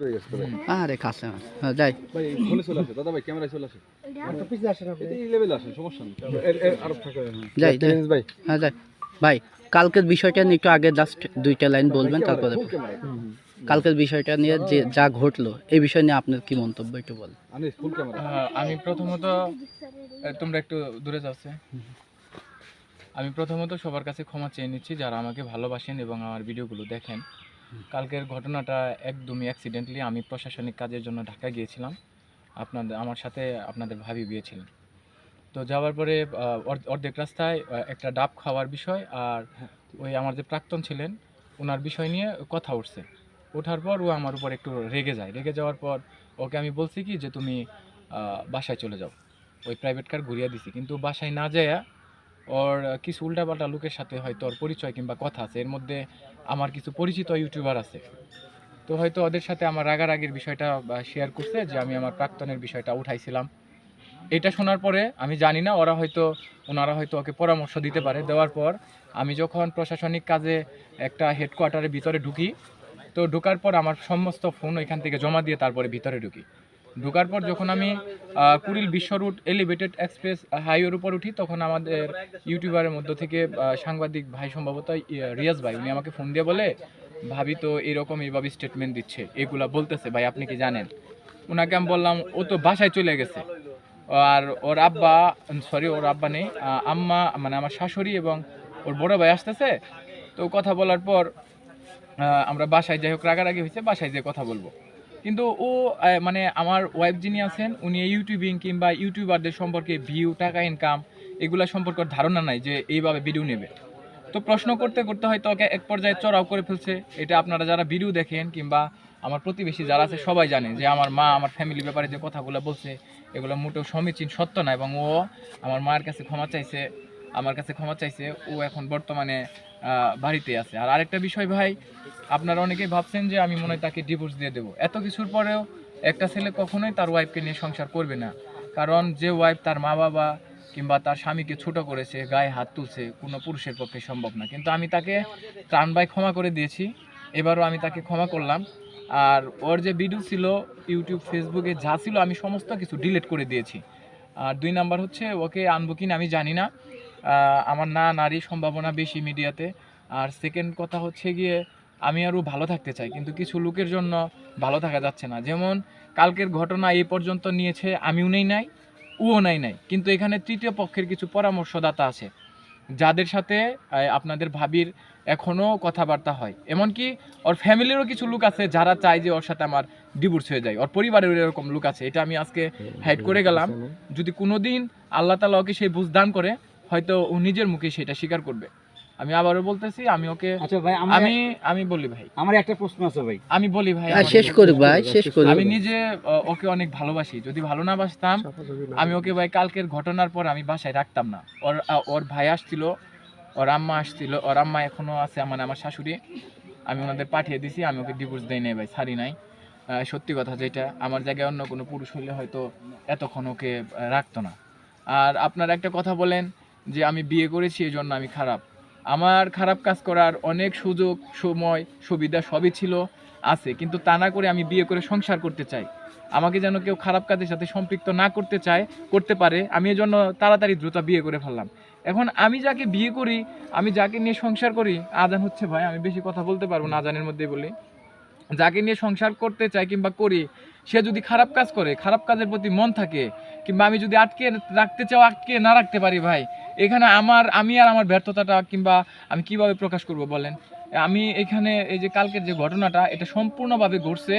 হয়ে ভাই? আরে কাছে হ্যাঁ, যাই। ভাই ফোনে চলে আসে দাদা ভাই ক্যামেরায় চলে আসে। এই লেভেলে আসেন সমস্যা নেই। এর- এর আরও থাকে। হ্যাঁ। যাই, যাই। ভাই। হ্যাঁ যাই। ভাই কালকের বিষয়টা নিয়ে একটু আগে জাস্ট দুইটা লাইন বলবেন তারপরে কালকের বিষয়টা নিয়ে যে যা ঘটলো এই বিষয় নিয়ে আপনার কি মন্তব্য একটু ক্যামেরা আহ, আমি প্রথমত তোমরা একটু দূরে যাচ্ছে আমি প্রথমত সবার কাছে ক্ষমা চেয়ে নিচ্ছি যারা আমাকে ভালোবাসেন এবং আমার ভিডিওগুলো দেখেন। কালকের ঘটনাটা একদমই অ্যাক্সিডেন্টলি আমি প্রশাসনিক কাজের জন্য ঢাকা গিয়েছিলাম। আপনাদের, আমার সাথে আপনাদের ভাবি গিয়েছিলেন। তো যাওয়ার পরে অর্ধেক রাস্তায় একটা ডাব খাওয়ার বিষয় আর ওই আমার যে প্রাক্তন ছিলেন ওনার বিষয় নিয়ে কথা উঠছে। ওঠার পর ও আমার উপর একটু রেগে যায়। রেগে যাওয়ার পর ওকে আমি বলছি কি যে, তুমি বাসায় চলে যাও। ওই প্রাইভেট কার ঘুরিয়ে দিছি। কিন্তু বাসায় না যায়া ওর কিছু উল্টাপাল্টা লোকের সাথে হয়তো ওর পরিচয় কিংবা কথা আছে, এর মধ্যে আমার কিছু পরিচিত ইউটিউবার আছে। তো হয়তো ওদের সাথে আমার রাগারাগির বিষয়টা শেয়ার করছে যে আমি আমার প্রাক্তনের বিষয়টা উঠাইছিলাম। এটা শোনার পরে আমি জানি না, ওরা হয়তো, ওনারা হয়তো ওকে পরামর্শ দিতে পারে। দেওয়ার পর আমি যখন প্রশাসনিক কাজে একটা হেডকোয়ার্টারের ভিতরে ঢুকি, তো ঢোকার পর আমার সমস্ত ফোন ওইখান থেকে জমা দিয়ে তারপরে ভিতরে ঢুকি। ঢোকার পর যখন আমি কুড়িল বিশ্ব রুট এলিভেটেড এক্সপ্রেস হাইওয়ের উপর উঠি, তখন আমাদের ইউটিউবারের মধ্য থেকে সাংবাদিক ভাই সম্ভবত রিয়াজ ভাই, উনি আমাকে ফোন দিয়ে বলে, ভাবি তো এরকম এইভাবে স্টেটমেন্ট দিচ্ছে, এগুলা বলতেছে, ভাই, আপনি কি জানেন? ওনাকে আমি বললাম, ও তো বাসায় চলে গেছে। আর ওর আব্বা সরি ওর আব্বা নেই আম্মা মানে আমার শাশুড়ি এবং ওর বড় ভাই আসতেছে। তো কথা বলার পর আমরা বাসায়, যাই হোক, রাগারাগি হয়েছে, বাসায় যেয়ে কথা বলব। কিন্তু ও মানে আমার ওয়াইফ যিনি আছেন, উনি ইউটিউবিং কিংবা ইউটিউবারদের সম্পর্কে ভিউ টাকা ইনকাম এগুলা সম্পর্কে ধারণা নাই যে এইভাবে ভিডিও নেবে। তো প্রশ্ন করতে করতে হয়তো ওকে এক পর্যায়ে চড়াও করে ফেলছে। এটা আপনারা যারা ভিডিও দেখেন কিংবা আমার প্রতিবেশী যারা আছে সবাই জানে যে আমার মা আমার ফ্যামিলি ব্যাপারে যে কথাগুলো বলছে, এগুলো মোটেও সমীচীন সত্য না এবং ও আমার মায়ের কাছে ক্ষমা চাইছে। আমার কাছে ক্ষমা চাইছে, ও এখন বর্তমানে বাড়িতে আছে। আর আরেকটা বিষয় ভাই, আপনারা অনেকেই ভাবছেন যে আমি মনে হয় তাকে ডিভোর্স দিয়ে দেবো। এত কিছুর পরেও একটা ছেলে কখনোই তার ওয়াইফকে নিয়ে সংসার করবে না। কারণ যে ওয়াইফ তার মা বাবা কিংবা তার স্বামীকে ছোট করেছে, গায়ে হাত তুলছে, কোনো পুরুষের পক্ষে সম্ভব না। কিন্তু আমি তাকে প্রাণ ভাই ক্ষমা করে দিয়েছি। এবারও আমি তাকে ক্ষমা করলাম। আর ওর যে ভিডিও ছিল ইউটিউব ফেসবুকে যা ছিল, আমি সমস্ত কিছু ডিলিট করে দিয়েছি। আর দুই নাম্বার হচ্ছে, ওকে আনব কিনা আমি জানি না। আমার না নারী সম্ভাবনা বেশি মিডিয়াতে। আর সেকেন্ড কথা হচ্ছে গিয়ে, আমি আরও ভালো থাকতে চাই, কিন্তু কিছু লোকের জন্য ভালো থাকা যাচ্ছে না। যেমন, কালকের ঘটনা এই পর্যন্ত নিয়েছে, আমিও নেই নাই, উও নাই নাই। কিন্তু এখানে তৃতীয় পক্ষের কিছু পরামর্শদাতা আছে, যাদের সাথে আপনাদের ভাবির এখনও কথাবার্তা হয়। এমনকি ওর ফ্যামিলিরও কিছু লোক আছে, যারা চায় যে ওর সাথে আমার ডিভোর্স হয়ে যায়। ওর পরিবারের এরকম লোক আছে, এটা আমি আজকে হাইড করে গেলাম। যদি কোনোদিন আল্লাহ তালা ওকে সেই বুঝ দান করে হয়তো ও নিজের মুখে সেটা স্বীকার করবে। আমি আবারও বলতেছি আমি ওকে আচ্ছা ভাই আমি আমি বলি ভাই। আমার একটা প্রশ্ন আছে ভাই। আমি বলি ভাই হ্যাঁ, শেষ করুক ভাই শেষ করুক। আমি নিজে ওকে অনেক ভালোবাসি। যদি ভালো না বাসতাম আমি ওকে ভাই কালকের ঘটনার পর আমি বাসায় রাখতাম না। ওর ওর ভাই আসছিল ওর আম্মা আসছিল ওর আম্মা এখনও আছে মানে আমার শাশুড়ি। আমি ওনাদের পাঠিয়ে দিছি আমি ওকে ডিভোর্স দেই নাই ভাই ছাড়ি নাই। সত্যি কথা যেটা আমার জায়গায় অন্য কোনো পুরুষ হইলে হয়তো এতক্ষণ ওকে রাখতো না। আর আপনারা একটা কথা বলেন যে আমি বিয়ে করেছি এই জন্য আমি খারাপ। আমার খারাপ কাজ করার অনেক সুযোগ, সময়, সুবিধা সবই ছিল, আছে। কিন্তু তা না করে আমি বিয়ে করে সংসার করতে চাই। আমাকে যেন কেউ খারাপ কাজের সাথে সম্পৃক্ত না করতে চায়, করতে পারে, আমি এজন্য তাড়াতাড়ি দ্রুত বিয়ে করে ফেললাম। এখন আমি যাকে বিয়ে করি, আমি যাকে নিয়ে সংসার করি, আজান হচ্ছে ভাই, আমি বেশি কথা বলতে পারব না আজানের মধ্যে বলি। যাকে নিয়ে সংসার করতে চাই কিংবা করি, সে যদি খারাপ কাজ করে, খারাপ কাজের প্রতি মন থাকে, কিংবা আমি যদি আটকে রাখতে চাও, আটকে না রাখতে পারি ভাই, এখানে আমার, আমি আর আমার ব্যর্থতাটা কিংবা আমি কীভাবে প্রকাশ করব বলেন? আমি এখানে এই যে কালকের যে ঘটনাটা, এটা সম্পূর্ণভাবে ঘটছে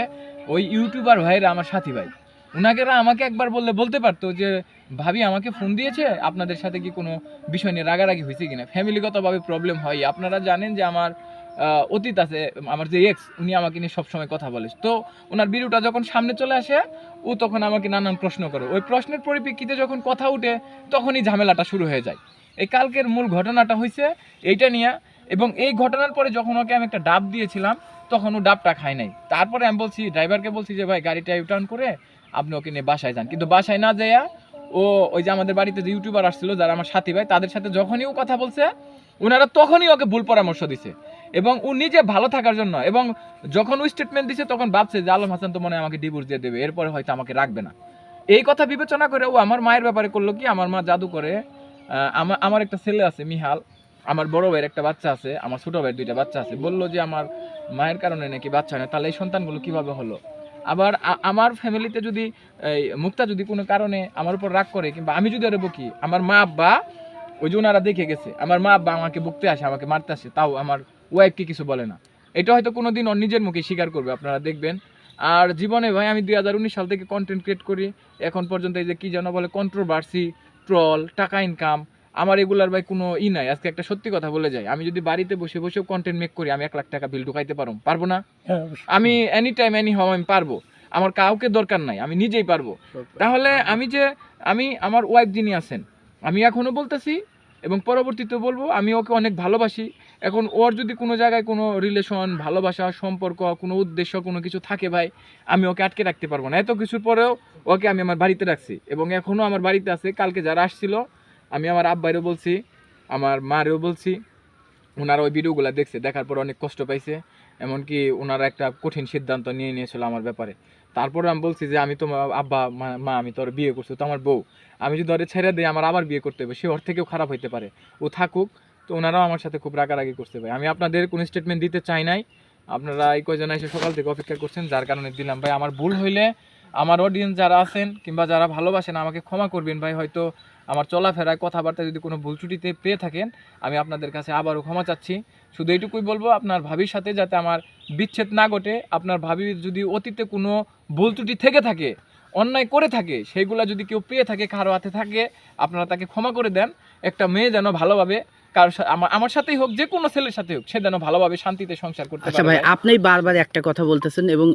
ওই ইউটিউবার ভাইরা আমার সাথী ভাই। ওনাকেরা আমাকে একবার বললে বলতে পারতো যে, ভাবি আমাকে ফোন দিয়েছে, আপনাদের সাথে কি কোনো বিষয় নিয়ে রাগারাগি হয়েছে কিনা? ফ্যামিলিগতভাবে প্রবলেম হয়। আপনারা জানেন যে আমার অতীত আছে, আমার যে এক্স উনি আমাকে নিয়ে সবসময় কথা বলে। তো ওনার ভিডিওটা যখন সামনে চলে আসে, ও তখন আমাকে নানান প্রশ্ন করে। ওই প্রশ্নের পরিপ্রেক্ষিতে যখন কথা উঠে, তখনই ঝামেলাটা শুরু হয়ে যায়। এই কালকের মূল ঘটনাটা হয়েছে এইটা নিয়ে, এবং এই ঘটনার পরে যখন ওকে আমি একটা ডাব দিয়েছিলাম, তখন ও ডাবটা খায় নাই। তারপরে আমি বলছি, ড্রাইভারকে বলছি যে, ভাই, গাড়িটা ইউটার্ন করে আপনি ওকে নিয়ে বাসায় যান। কিন্তু বাসায় না যাইয়া ও, ওই যে আমাদের বাড়িতে যে ইউটিউবার আসছিল, যারা আমার সাথী ভাই, তাদের সাথে যখনই ও কথা বলছে ওনারা তখনই ওকে ভুল পরামর্শ দিছে। এবং ও নিজে ভালো থাকার জন্য, এবং যখন ও স্টেটমেন্ট দিছে, তখন ভাবছে যে আলম হাসান তো মনে হয় আমাকে ডিভোর্স দিয়ে দেবে। এরপরে হয়তো আমাকে রাখবে না। এই কথা বিবেচনা করে ও আমার মায়ের ব্যাপারে করল কি, আমার মা জাদু করে আমার আমার একটা ছেলে আছে, মিহাল। আমার বড় ভাইয়ের একটা বাচ্চা আছে, আমার ছোট ভাইয়ের দুইটা বাচ্চা আছে। বলল যে, আমার মায়ের কারণে নাকি বাচ্চা হয় না। তাহলে এই সন্তানগুলো কীভাবে হলো? আবার আমার ফ্যামিলিতে যদি, এই মুক্তা যদি কোনো কারণে আমার উপর রাগ করে, কিংবা আমি যদি আরে বকি, আমার মা আব্বা ওই যে ওনারা দেখে গেছে, আমার মা আব্বা আমাকে বকতে আসে, আমাকে মারতে আসে, তাও আমার ওয়াইফকে কিছু বলে না। এটা হয়তো কোনো দিন ওর নিজের মুখে স্বীকার করবে আপনারা দেখবেন। আর জীবনে ভাই আমি দুই হাজার উনিশ সাল থেকে কন্টেন্ট ক্রিয়েট করি। এখন পর্যন্ত এই যে কি যেন বলে কন্ট্রোভার্সি ট্রল টাকা ইনকাম আমার এগুলার ভাই কোনো ই নাই। আজকে একটা সত্যি কথা বলে যাই। আমি যদি বাড়িতে বসে বসেও কন্টেন্ট মেক করি আমি এক লাখ টাকা বিল ঢুকাইতে পারব? পারব না? আমি এনি টাইম এনি হাও আমি পারব। আমার কাউকে দরকার নাই আমি নিজেই পারব। তাহলে আমি যে আমি আমার ওয়াইফ যিনি আছেন আমি এখনও বলতেছি এবং পরবর্তীতে বলব আমি ওকে অনেক ভালোবাসি। এখন ওর যদি কোনো জায়গায় কোনো রিলেশন ভালোবাসা, সম্পর্ক, কোনো উদ্দেশ্য, কোনো কিছু থাকে ভাই, আমি ওকে আটকে রাখতে পারব না। এত কিছুর পরেও ওকে আমি আমার বাড়িতে রাখছি এবং এখনও আমার বাড়িতে আছে। কালকে যারা আসছিল, আমি আমার আব্বাইরও বলছি, আমার মারেও বলছি ওনারা ওই ভিডিওগুলো দেখছে, দেখার পর অনেক কষ্ট পাইছে। এমনকি ওনারা একটা কঠিন সিদ্ধান্ত নিয়ে নিয়েছিল আমার ব্যাপারে। তারপরে আমি বলছি যে, আমি তো মা- আব্বা, মা- মা, আমি তোর বিয়ে করছি তো আমার বউ। আমি যদি ওরে ছেড়ে দিই, আমার আবার বিয়ে করতে হবে, সে ওর থেকেও খারাপ হইতে পারে। ও থাকুক তো ওনারাও আমার সাথে খুব রাগারাগি করতে পারে আমি আপনাদের কোনো স্টেটমেন্ট দিতে চাই নাই। আপনারা এই কয়জন এসে সকাল থেকে অপেক্ষা করছেন, যার কারণে দিলাম। ভাই, আমার ভুল হইলে আমার অডিয়েন্স যারা আছেন কিংবা যারা ভালোবাসেন, আমাকে ক্ষমা করবেন ভাই। হয়তো আমার চলাফেরায় কথাবার্তা যদি কোনো ভুল ত্রুটিতে পেয়ে থাকেন, আমি আপনাদের কাছে আবারও ক্ষমা চাচ্ছি। শুধু এইটুকুই বলব, আপনার ভাবির সাথে যাতে আমার বিচ্ছেদ না ঘটে, আপনার ভাবি যদি অতীতে কোনো ভুল ত্রুটি থেকে থাকে, অন্যায় করে থাকে, সেইগুলা যদি কেউ পেয়ে থাকে, কারও হাতে থাকে, আপনারা তাকে ক্ষমা করে দেন। একটা মেয়ে যেন ভালোভাবে কারোর সা- আমার আমার সাথেই হোক যে কোনো ছেলের সাথে হোক সে যেন ভালোভাবে শান্তিতে সংসার করতে আচ্ছা ভাই। আপনি বারবার একটা কথা বলতেছেন এবং